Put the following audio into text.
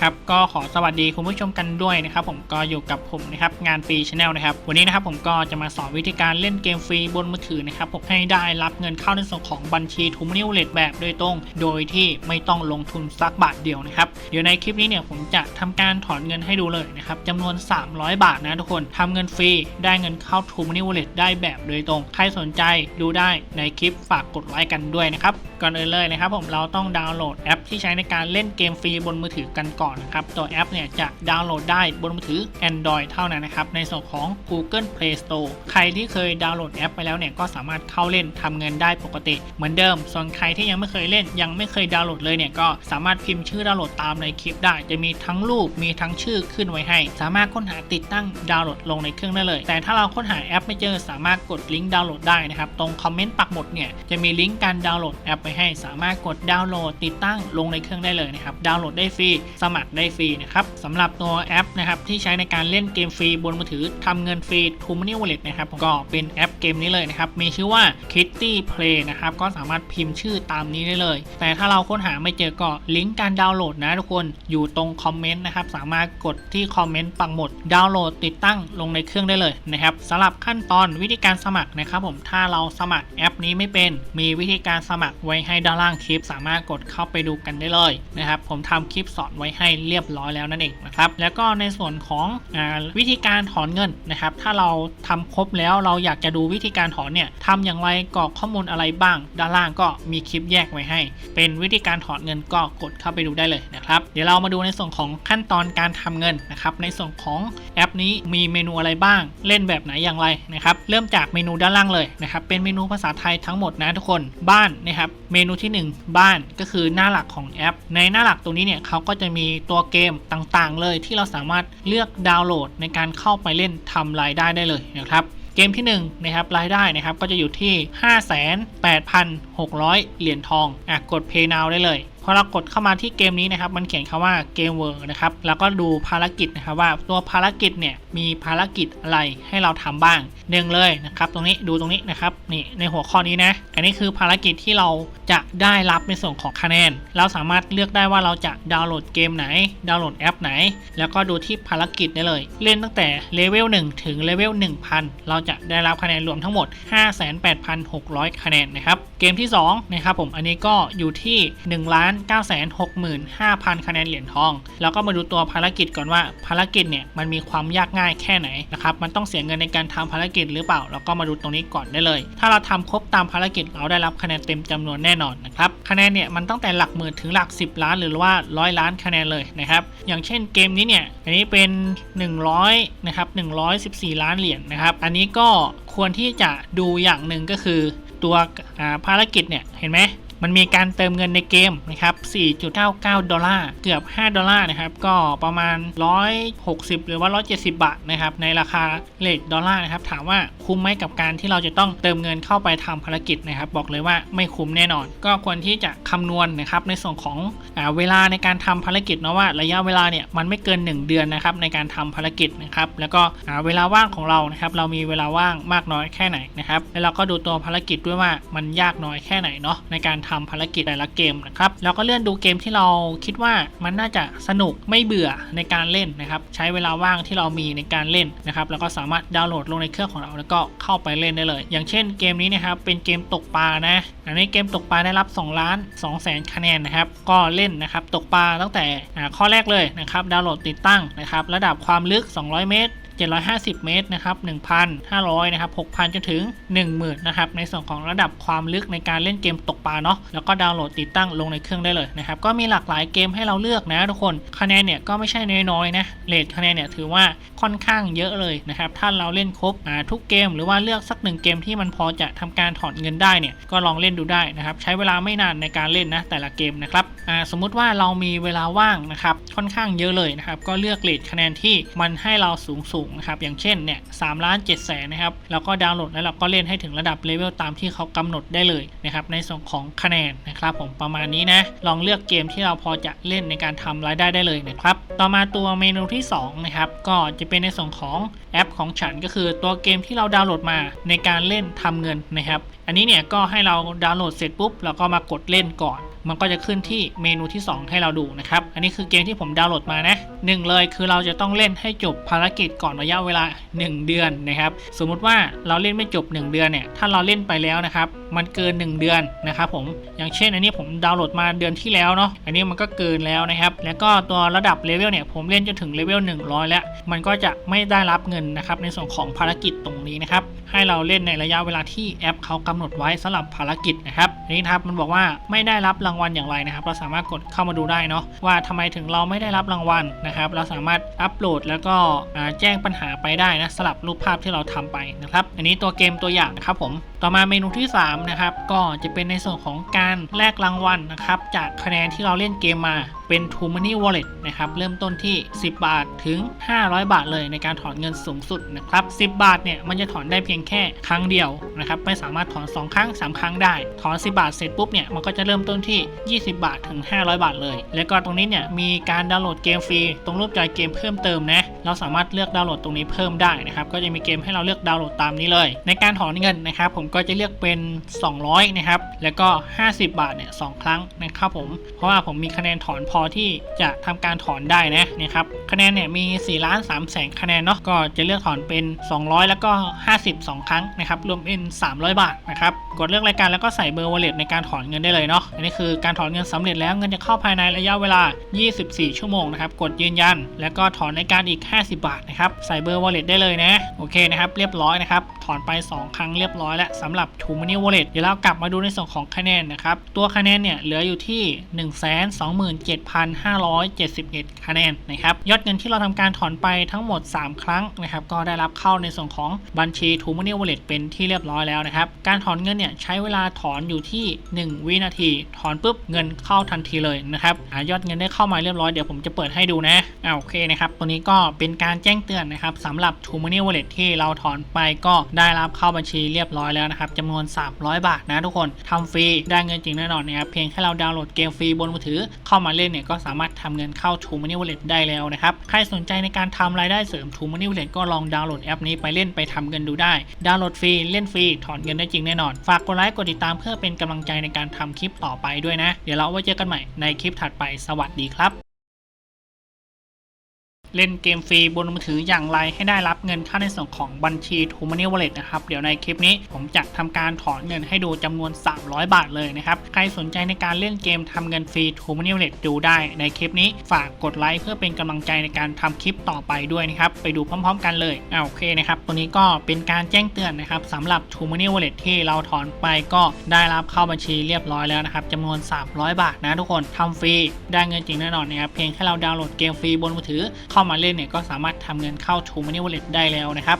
ครับก็ขอสวัสดีคุณผู้ชมกันด้วยนะครับผมก็อยู่กับผมนะครับงานฟรีชาแนลนะครับวันนี้นะครับผมก็จะมาสอนวิธีการเล่นเกมฟรีบนมือถือนะครับผมให้ได้รับเงินเข้าในส่วนของบัญชีทูมินิวเลตแบบโดยตรง โดยที่ไม่ต้องลงทุนสักบาทเดียวนะครับเดี๋ยวในคลิปนี้เนี่ยผมจะทำการถอนเงินให้ดูเลยนะครับจำนวน 300 บาทนะทุกคนทำเงินฟรีได้เงินเข้าทูมินิวเลตได้แบบโดยตรงใครสนใจดูได้ในคลิปฝากกดไลค์กันด้วยนะครับก่อนอื่นเลยนะครับผมเราต้องดาวน์โหลดแอปที่ใช้ในการเล่นเกมฟรีบนมือถือกันก่อนนะครับ ตัวแอปเนี่ยจะดาวน์โหลดได้บนมือถือ Android เท่านั้นนะครับ ในส่วนของ Google Play Store ใครที่เคยดาวน์โหลดแอปไปแล้วเนี่ยก็สามารถเข้าเล่นทำเงินได้ปกติ เหมือนเดิม ส่วนใครที่ยังไม่เคยเล่นยังไม่เคยดาวน์โหลดเลยเนี่ยก็สามารถพิมพ์ชื่อดาวน์โหลดตามในคลิปได้ จะมีทั้งรูปมีทั้งชื่อขึ้นไว้ให้ สามารถค้นหาติดตั้งดาวน์โหลดลงในเครื่องได้เลย แต่ถ้าเราค้นหาแอปไม่เจอสามารถกดลิงก์ดาวน์โหลดได้นะครับ ตรงคอมเมนต์ปักหมุดเนี่ยจะมีลิงก์การดาวน์โหลดแอปไปให้ สามารถกดดาวน์โหลดติดตั้งลงในเครื่องได้เลยนะครับ ดาวน์โหลดได้ฟรีสมัครได้ฟรีนะครับสำหรับตัวแอปนะครับที่ใช้ในการเล่นเกมฟรีบนมือถือทำเงินฟรี t o m o ney Wallet นะครับก็เป็นแอปเกมนี้เลยนะครับมีชื่อว่า Kitty Play นะครับก็สามารถพิมพ์ชื่อตามนี้ได้เลย แต่ถ้าเราค้นหาไม่เจอก็ลิงก์การดาวน์โหลดนะทุกคนอยู่ตรงคอมเมนต์นะครับสามารถกดที่คอมเมนต์ปักหมุดดาวน์โหลดติดตั้งลงในเครื่องได้เลยนะครับสำหรับขั้นตอนวิธีการสมัครนะครับผมถ้าเราสมัครแอปนี้ไม่เป็น มีวิธีการสมัครไว้ให้ด้านล่างคลิป สามารถกดเข้าไปดูกันได้เลยนะครับผมทำคลิปสอนไว้ให้เรียบร้อยแล้วนั่นเองนะครับแล้วก็ในส่วนของอวิธีการถอนเงินนะครับถ้าเราทำครบแล้วเราอยากจะดูวิธีการถอนเนี่ยทำอย่างไรกรอกข้อมูลอะไรบ้าง ด้านล่างก็มีคลิปแยกไว้ให้ เป็นวิธีการถอนเงินก็กดเข้าไปดูได้เลยนะครับเดี๋ยวเรามาดูในส่วนของขั้นตอนการทำเงินนะครับในส่วนของแอปนี้มีเมนูอะไรบ้าง เล่นแบบไหนอย่างไรนะครับเริ่มจากเมนูด้านล่างเลยนะครับเป็นเมนูภาษาไทยทั้งหมดนะทุกคนบ้านนะครับเมนูที่ 1 บ้านก็คือหน้าหลักของแอป ในหน้าหลักตรงนี้เนี่ยเขาก็จะมีตัวเกมต่างๆ เลยที่เราสามารถเลือกดาวน์โหลดในการเข้าไปเล่นทำรายได้ได้เลยนะครับเกมที่1นะครับรายได้นะครับก็จะอยู่ที่ 600 เหรียญทองอะกด Pay Now ได้เลยพอเรากดเข้ามาที่เกมนี้นะครับมันเขียนคำว่าเกมเวิร์นะครับแล้วก็ดูภารกิจนะครับว่าตัวภารกิจเนี่ยมีภารกิจอะไรให้เราทำบ้างหนึ่งเลยนะครับตรงนี้ดูตรงนี้นะครับนี่ในหัวข้อนี้นะอันนี้คือภารกิจที่เราจะได้รับในส่วนของคะแนน เราสามารถเลือกได้ว่าเราจะดาวน์โหลดเกมไหน ดาวน์โหลดแอปไหน แล้วก็ดูที่ภารกิจได้เลย เล่นตั้งแต่เลเวล1ถึงเลเวล1000 เราจะได้รับคะแนนรวมทั้งหมด 58,600 คะแนนนะครับเกมที่2นะครับผมอันนี้ก็อยู่ที่1ล้าน9 6 5 0 0 0 คะแนนเหรียญทอง แล้วก็มาดูตัวภารกิจก่อนว่าภารกิจเนี่ยมันมีความยากง่ายแค่ไหนนะครับมันต้องเสียเงินในการทำภารกิจหรือเปล่า แล้วก็มาดูตรงนี้ก่อนได้เลย ถ้าเราทำครบตามภารกิจเราได้รับคะแนนเต็มจำนวนแน่นอนนะครับคะแนนเนี่ยมันตั้งแต่หลักหมื่นถึงหลัก 10 ล้านหรือว่าร้อยล้านคะแนนเลยนะครับอย่างเช่นเกมนี้เนี่ยอันนี้เป็น 100นะครับ114 ล้านเหรียญนะครับอันนี้ก็ควรที่จะดูอย่างหนึ่งก็คือ ตัวภารกิจเนี่ยเห็นไหม มันมีการเติมเงินในเกมนะครับ 4.99 ดอลลาร์ เกือบ 5 ดอลลาร์นะครับ ก็ประมาณ 160 หรือว่า 170 บาทนะครับ ในราคาเลทดอลลาร์นะครับ ถามว่าคุ้มไหมกับการที่เราจะต้องเติมเงินเข้าไปทำภารกิจนะครับ บอกเลยว่าไม่คุ้มแน่นอน ก็ควรที่จะคำนวณนะครับ ในส่วนของอเวลาในการทำภารกิจนะว่าระยะเวลาเนี่ยมันไม่เกิน 1 เดือนนะครับในการทำภารกิจนะครับ แล้วก็เวลาว่างของเรานะครับ เรามีเวลาว่างมากน้อยแค่ไหนนะครับ แล้วเราก็ดูตัวภารกิจด้วยว่ามันยากน้อยแค่ไหนเนาะในการทำภารกิจแต่ละเกมนะครับแล้วก็เลื่อนดูเกมที่เราคิดว่ามันน่าจะสนุกไม่เบื่อในการเล่นนะครับใช้เวลาว่างที่เรามีในการเล่นนะครับแล้วก็สามารถดาวน์โหลดลงในเครื่องของเราแล้วก็เข้าไปเล่นได้เลย อย่างเช่นเกมนี้นะครับเป็นเกมตกปลานะอันนี้เกมตกปลาได้รับ 2 ล้าน2แสนคะแนนนะครับก็เล่นนะครับตกปลาตั้งแต่ข้อแรกเลยนะครับดาวน์โหลดติดตั้งนะครับระดับความลึก 200 เมตร 750 เมตรนะครับ 1,500 นะครับ 6,000 จนถึง 10,000 นะครับ ในส่วนของระดับความลึกในการเล่นเกมตกปลาเนาะ แล้วก็ดาวน์โหลดติดตั้งลงในเครื่องได้เลยนะครับ ก็มีหลากหลายเกมให้เราเลือกนะทุกคน คะแนนเนี่ยก็ไม่ใช่น้อยๆนะเรทคะแนนเนี่ยถือว่าค่อนข้างเยอะเลยนะครับ ถ้าเราเล่นครบทุกเกมหรือว่าเลือกสักหนึ่งเกมที่มันพอจะทำการถอนเงินได้เนี่ย ก็ลองเล่นดูได้นะครับ ใช้เวลาไม่นานในการเล่นนะแต่ละเกมนะครับสมมุติว่าเรามีเวลาว่างนะครับค่อนข้างเยอะเลยนะครับก็เลือกเรทคะแนนที่มันให้เราสูงๆนะครับอย่างเช่นเนี่ยสามล้านเจ็ดแสนนะครับแล้วก็ดาวน์โหลดแล้วเราก็เล่นให้ถึงระดับเลเวลตามที่เขากำหนดได้เลยนะครับในส่วนของคะแนนนะครับผมประมาณนี้นะลองเลือกเกมที่เราพอจะเล่นในการทำรายได้ได้เลยนะครับต่อมาตัวเมนูที่2นะครับก็จะเป็นในส่วนของแอปของฉันก็คือตัวเกมที่เราดาวน์โหลดมาในการเล่นทำเงินนะครับ อันนี้เนี่ยก็ให้เราดาวน์โหลดเสร็จปุ๊บเราก็มากดเล่นก่อน มันก็จะขึ้นที่เมนูที่ 2 ให้เราดูนะครับ อันนี้คือเกมที่ผมดาวน์โหลดมานะหนึ่งเลยคือเราจะต้องเล่นให้จบภารกิจก่อนระยะเวลา 1 เดือนนะครับ สมมุติว่าเราเล่นไม่จบ 1 เดือนเนี่ย ถ้าเราเล่นไปแล้วนะครับ มันเกิน 1 เดือนนะครับผมอย่างเช่นอันนี้ผมดาวน์โหลดมาเดือนที่แล้วเนาะอันนี้มันก็เกินแล้วนะครับแล้วก็ตัวระดับเลเวลเนี่ยผมเล่นจนถึงเลเวล100 แล้ว มันก็จะไม่ได้รับเงินนะครับในส่วนของภารกิจตรงนี้นะครับให้เราเล่นในระยะเวลาที่แอปเขากำหนดไว้สำหรับภารกิจนะครับนี้ครับมันบอกว่าไม่ได้รับรางวัลอย่างไรนะครับ เราสามารถกดเข้ามาดูได้เนาะว่าทำไมถึงเราไม่ได้รับรางวัลนะครับ เราสามารถอัปโหลดแล้วก็แจ้งปัญหาไปได้นะสลับรูปภาพที่เราทำไปนะครับ อันนี้ตัวเกมตัวอย่างนะครับผมต่อมาเมนูที่ 3นะครับ ก็จะเป็นในส่วนของการแลกรางวัลนะครับ จากคะแนนที่เราเล่นเกมมา เป็น t o Money Wallet นะครับเริ่มต้นที่ 10 บาทถึง 500 บาทเลยในการถอนเงินสูงสุดนะครับ10 บาทเนี่ยมันจะถอนได้เพียงแค่ครั้งเดียวนะครับไม่สามารถถอน 2 ครั้ง 3 ครั้งได้ ถอน 10 บาทเสร็จปุ๊บเนี่ยมันก็จะเริ่มต้นที่ 20 บาทถึง 500 บาทเลย แล้วก็ตรงนี้เนี่ยมีการดาวน์โหลดเกมฟรีตรงรูปจอยเกมเพิ่มเติมนะเราสามารถเลือกดาวน์โหลดตรงนี้เพิ่มได้นะครับก็จะมีเกมให้เราเลือกดาวน์โหลดตามนี้เลย ในการถอนเงินนะครับผมก็จะเลือกเป็น 200 นะครับแล้วก็ 50 บาทเนี่ยสองครั้งนะครับผมเพราะว่าผมมีคะแนนถอนพอที่จะทำการถอนได้นะนะครับคะแนนเนี่ยมี4ล้าน3แสนคะแนนเนาะก็จะเลือกถอนเป็น 200 แล้วก็ 50 2 ครั้งนะครับรวมเป็น 300 บาทนะครับกดเลือกรายการแล้วก็ใส่เบอร์ wallet ในการถอนเงินได้เลยเนาะอันนี้คือการถอนเงินสำเร็จแล้วเงินจะเข้าภายในระยะเวลา 24 ชั่วโมงนะครับกดยืนยัน แล้วก็ถอนรายการอีก 50 บาทนะครับใส่เบอร์ wallet ได้เลยนะโอเคนะครับเรียบร้อยนะครับถอนไป 2 ครั้งเรียบร้อยแล้วสำหรับ t o Money Wallet เดี๋ยวเรากลับมาดูในส่วนของคะแนนนะครับตัวคะแนนเนี่ยเหลืออยู่ที่ 1 2 7 127,571 คะแนนนะครับยอดเงินที่เราทำการถอนไปทั้งหมด 3 ครั้งนะครับก็ได้รับเข้าในส่วนของบัญชี t o Money Wallet เป็นที่เรียบร้อยแล้วนะครับการถอนเงินเนี่ยใช้เวลาถอนอยู่ที่ 1 วินาที ถอนปุ๊บเงินเข้าทันทีเลยนะครับอยอดเงินได้เข้ามาเรียบร้อยเดี๋ยวผมจะเปิดให้ดูนะอ่าโอเคนะครับตัวนี้ก็เป็นการแจ้งเตือนนะครับสำหรับ t o Money Wallet ที่เราถอนไปก็ได้รับเข้าบัญชีเรียบร้อยแล้วนะครับจำนวน 300 บาทนะทุกคนทำฟรีได้เงินจริงแน่นอนนะครับเพียงแค่เราดาวน์โหลดเกมฟรีบนมือถือเข้ามาเล่นเนี่ยก็สามารถทำเงินเข้า t o Money Wallet ได้แล้วนะครับ ใครสนใจในการทำรายได้เสริม t o Money Wallet ก็ลองดาวน์โหลดแอปนี้ไปเล่นไปทำเงินดูได้ ดาวน์โหลดฟรี เล่นฟรี ถอนเงินได้จริงแน่นอน ฝากกดไลค์กดติดตามเพื่อเป็นกำลังใจในการทำคลิปต่อไปด้วยนะ เดี๋ยวเราไว้เจอกันใหม่ในคลิปถัดไป สวัสดีครับ เล่นเกมฟรีบนมือถืออย่างไรให้ได้รับเงินค่าในส่วนของบัญชี t o Money Wallet นะครับ เดี๋ยวในคลิปนี้ผมจะทำการถอนเงินให้ดูจำนวน 300 บาทเลยนะครับ ใครสนใจในการเล่นเกมทำเงินฟรี t o Money Wallet ดูได้ในคลิปนี้ฝากกดไลค์เพื่อเป็นกำลังใจในการทำคลิปต่อไปด้วยนะครับ ไปดูพร้อม ๆ กันเลยเอาโอเคนะครับ ตัวนี้ก็เป็นการแจ้งเตือนนะครับสำหรับ t o Money Wallet ที่เราถอนไปก็ได้รับเข้าบัญชีเรียบร้อยแล้วนะครับจำนวน 300 บาทนะทุกคนทำฟรีได้เงินจริงแน่นอนนะครับเพียงแค่เราดาวน์โหลดเกมฟรีบนมือถือเข้ามาเล่นเนี่ยก็สามารถทำเงินเข้า t o Money Wallet ได้แล้วนะครับ